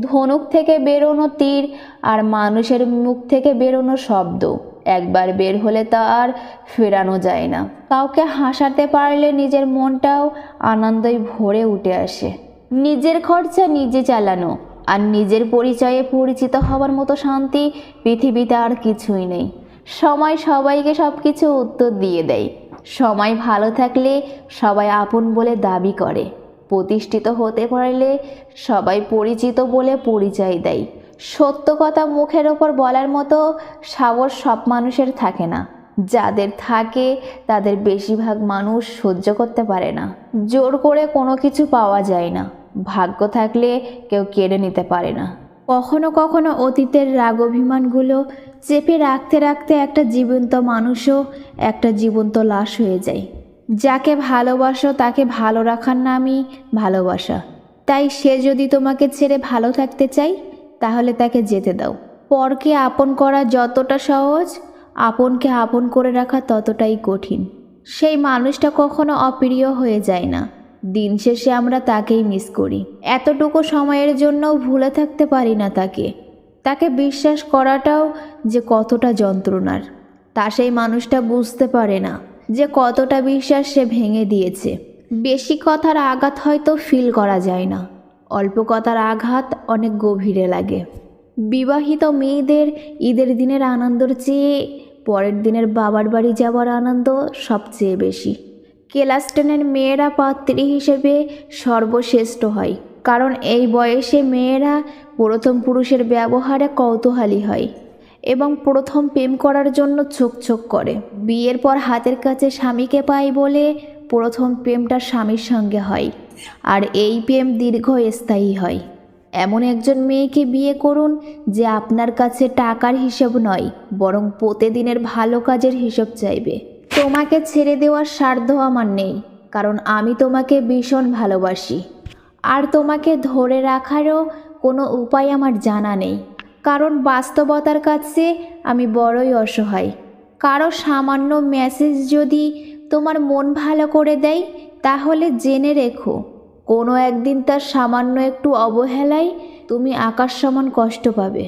ধনুক থেকে বেরোনো তীর আর মানুষের মুখ থেকে বেরোনো শব্দ। একবার বের হলে তা আর ফেরানো যায় না। কাউকে হাসাতে পারলে নিজের মনটাও আনন্দই ভরে উঠে আসে। নিজের খরচা নিজে চালানো আর নিজের পরিচয়ে পরিচিত হওয়ার মতো শান্তি পৃথিবীতে আর কিছুই নেই। সময় সবাইকে সব কিছু উত্তর দিয়ে দেয়। সময় ভালো থাকলে সবাই আপন বলে দাবি করে। প্রতিষ্ঠিত হতে পারলে সবাই পরিচিত বলে পরিচয় দেয়। সত্য কথা মুখের ওপর বলার মতো সাহস সব মানুষের থাকে না। যাদের থাকে, তাদের বেশিরভাগ মানুষ সহ্য করতে পারে না। জোর করে কোনো কিছু পাওয়া যায় না। ভাগ্য থাকলে কেউ কেড়ে নিতে পারে না। কখনো কখনো অতীতের রাগ অভিমানগুলো চেপে রাখতে রাখতে একটা জীবন্ত মানুষও একটা জীবন্ত লাশ হয়ে যায়। যাকে ভালোবাসো, তাকে ভালো রাখার নামই ভালোবাসা। তাই সে যদি তোমাকে ছেড়ে ভালো থাকতে চাই তাহলে তাকে যেতে দাও। পরকে আপন করা যতটা সহজ, আপনকে আপন করে রাখা ততটাই কঠিন। সেই মানুষটা কখনো অপ্রিয় হয়ে যায় না। দিন শেষে আমরা তাকেই মিস করি। এতটুকু সময়ের জন্য ভুলে থাকতে পারি না তাকে। তাকে বিশ্বাস করাটাও যে কতটা যন্ত্রণার, তা সেই মানুষটা বুঝতে পারে না। যে কতটা বিশ্বাস সে ভেঙে দিয়েছে। বেশি কথার আঘাত হয়তো ফিল করা যায় না। অল্প কথার আঘাত অনেক গভীরে লাগে। বিবাহিত মেয়েদের ঈদের দিনের আনন্দর চেয়ে পরের দিনের বাবার বাড়ি যাওয়ার আনন্দ সবচেয়ে বেশি। ক্লাস টেনের মেয়েরা পাত্রী হিসেবে সর্বশ্রেষ্ঠ হয়, কারণ এই বয়সে মেয়েরা প্রথম পুরুষের ব্যবহারে কৌতূহলী হয়। এবং প্রথম প্রেম করার জন্য ছোক ছোক করে। বিয়ের পর হাতের কাছে স্বামীকে পাই বলে প্রথম প্রেমটা স্বামীর সঙ্গে হয়, আর এই প্রেম দীর্ঘস্থায়ী হয়। এমন একজন মেয়েকে বিয়ে করুন যে আপনার কাছে টাকার হিসেব নয়, বরং প্রতিদিনের ভালো কাজের হিসেব চাইবে। তোমাকে ছেড়ে দেওয়ার সাধ্য আমার নেই, কারণ আমি তোমাকে ভীষণ ভালোবাসি। আর তোমাকে ধরে রাখারও কোনো উপায় আমার জানা নেই। কারণ বাস্তবতার কাছে আমি বড়ই অসহায়। কারও সামান্য মেসেজ যদি তোমার মন ভালো করে দেয়, তাহলে জেনে রেখো, কোনো একদিন তার সামান্য একটু অবহেলায় তুমি আকাশ সমান কষ্ট পাবে।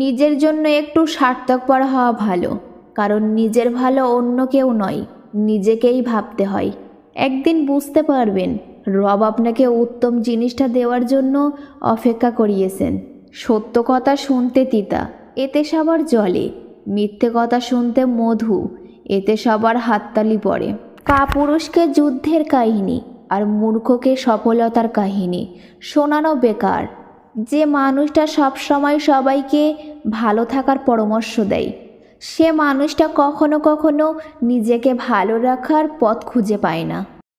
নিজের জন্য একটু স্বার্থপর হওয়া ভালো, কারণ নিজের ভালো অন্য কেউ নয়, নিজেকেই ভাবতে হয়। একদিন বুঝতে পারবেন, রব আপনাকে উত্তম জিনিসটা দেওয়ার জন্য অপেক্ষা করিয়েছেন। সত্য কথা শুনতে তিতা, এতে সবার জলে। মিথ্যে কথা শুনতে মধু, এতে সবার হাততালি পড়ে। কাপুরুষকে যুদ্ধের কাহিনী আর মূর্খকে সফলতার কাহিনী শোনানো বেকার। যে মানুষটা সবসময় সবাইকে ভালো থাকার পরামর্শ দেয়, সে মানুষটা কখনো কখনো নিজেকে ভালো রাখার পথ খুঁজে পায় না।